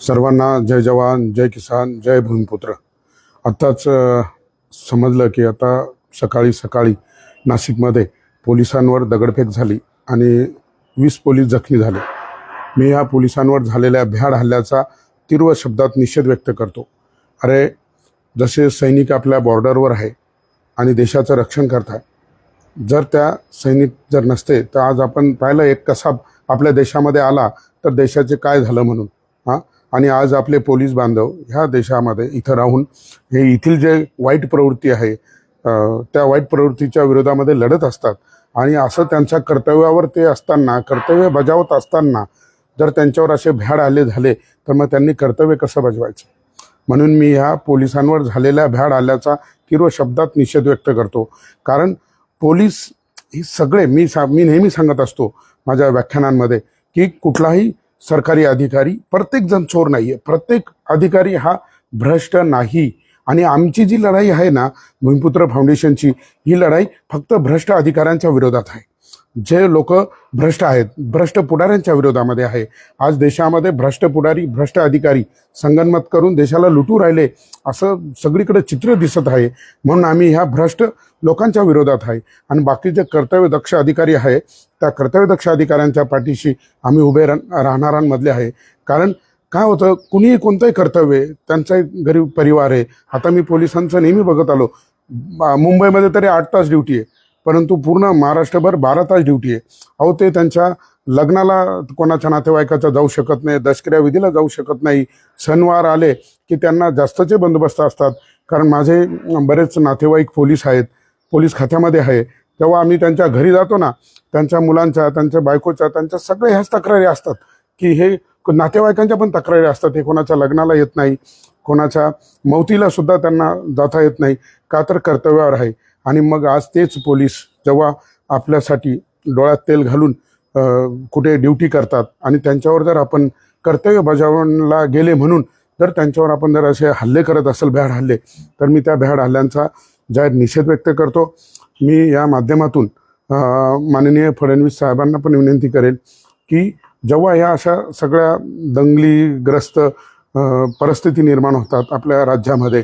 सर्वांना जय जवान जय किसान जय भूमिपुत्र. आत्ताच समजलं की आता सकाळी सकाळी नाशिकमध्ये पोलिसांवर दगडफेक झाली आणि वीस पोलीस जखमी झाले. मी या पोलिसांवर झालेल्या भ्याड हल्ल्याचा तीव्र शब्दात निषेध व्यक्त करतो. अरे जसे सैनिक आपल्या बॉर्डरवर आहे आणि देशाचं रक्षण करताय जर त्या सैनिक जर नसते तर आज आपण पाहिलं एक कसा आपल्या देशामध्ये आला तर देशाचे काय झालं म्हणून? हां? आणि आज आपले पोलीस बांधव ह्या देशामध्ये इथं राहून हे येथील जे वाईट प्रवृत्ती आहे त्या वाईट प्रवृत्तीच्या विरोधामध्ये लढत असतात. आणि असं त्यांच्या कर्तव्यावर ते असताना कर्तव्य बजावत असताना जर त्यांच्यावर असे भ्याड आले झाले तर मग त्यांनी कर्तव्य कसं बजवायचं? म्हणून मी ह्या पोलिसांवर झालेल्या भ्याड आल्याचा तीव्र शब्दात निषेध व्यक्त करतो. कारण पोलीस ही सगळे मी सा मी नेहमी सांगत असतो माझ्या व्याख्यानांमध्ये की कुठलाही सरकारी अधिकारी प्रत्येकजण चोर नाही आहे प्रत्येक अधिकारी हा भ्रष्ट नाही. आणि आमची जी लढाई आहे ना भूमिपुत्र फाउंडेशनची ही लढाई फक्त भ्रष्ट अधिकाऱ्यांच्या विरोधात आहे. जे लोक भ्रष्ट आहेत भ्रष्ट पुढाऱ्यांच्या विरोधामध्ये आहे. आज देशामध्ये भ्रष्ट पुढारी भ्रष्ट अधिकारी संगनमत करून देशाला लुटू राहिले असं सगळीकडे चित्र दिसत आहे. म्हणून आम्ही ह्या भ्रष्ट लोकांच्या विरोधात आहे. आणि बाकीचे कर्तव्यदक्ष अधिकारी आहे त्या कर्तव्यदक्ष अधिकाऱ्यांच्या पाठीशी आम्ही उभे राहणाऱ्यांमधले आहे. कारण काय होतं कुणीही कोणतंही कर्तव्य आहे, त्यांचाही गरीब परिवार आहे. आता मी पोलिसांचं नेहमी बघत आलो. मुंबईमध्ये तरी आठ तास ड्युटी आहे. परंतु पूर्ण महाराष्ट्रभर बारा तास ड्युटी आहे. अहो ते त्यांच्या लग्नाला कोणाच्या नातेवाईकाचा जाऊ शकत नाही दशक्रिया विधीला जाऊ शकत नाही. सणवार आले की त्यांना जास्तचे बंदोबस्त असतात. कारण माझे बरेच नातेवाईक पोलीस आहेत पोलीस खात्यामध्ये आहे. तेव्हा आम्ही त्यांच्या घरी जातो ना त्यांच्या मुलांच्या त्यांच्या बायकोच्या त्यांच्या सगळ्या ह्याच तक्रारी असतात की हे नातेवाईकांच्या पण तक्रारी असतात हे कोणाच्या लग्नाला येत नाही कोणाच्या मौतीला सुद्धा त्यांना जाता येत नाही का तर कर्तव्यावर आहे. आणि मग आज तेच पोलीस जेव्हा आपल्यासाठी डोळ्यात तेल घालून कुठे ड्युटी करतात आणि त्यांच्यावर जर आपण कर्तव्य बजावणला गेले म्हणून जर त्यांच्यावर आपण जर असे हल्ले करत असेल भ्याड हल्ले तर मी त्या भ्याड हल्ल्यांचा जाहीर निषेध व्यक्त करतो. मी या माध्यमातून माननीय फडणवीस साहेबांना पण विनंती करेल की जेव्हा ह्या अशा सगळ्या दंगलीग्रस्त परिस्थिती निर्माण होतात आपल्या राज्यामध्ये.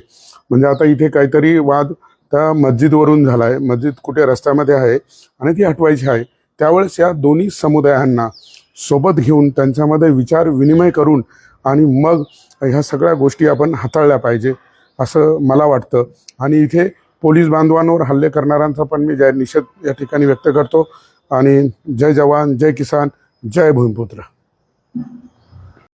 म्हणजे आता इथे काहीतरी वाद त्या मस्जिदवरून झाला आहे मस्जिद कुठे रस्त्यामध्ये आहे आणि ती हटवायची आहे. त्यावेळेस या दोन्ही समुदायांना सोबत घेऊन त्यांच्यामध्ये विचार विनिमय करून आणि मग ह्या सगळ्या गोष्टी आपण हाताळल्या पाहिजे असं मला वाटतं. आणि इथे पोलीस बांधवांवर हल्ले करणाऱ्यांचा पण मी जय निषेध या ठिकाणी व्यक्त करतो. आणि जय जवान जय किसान. जय भूमिपुत्र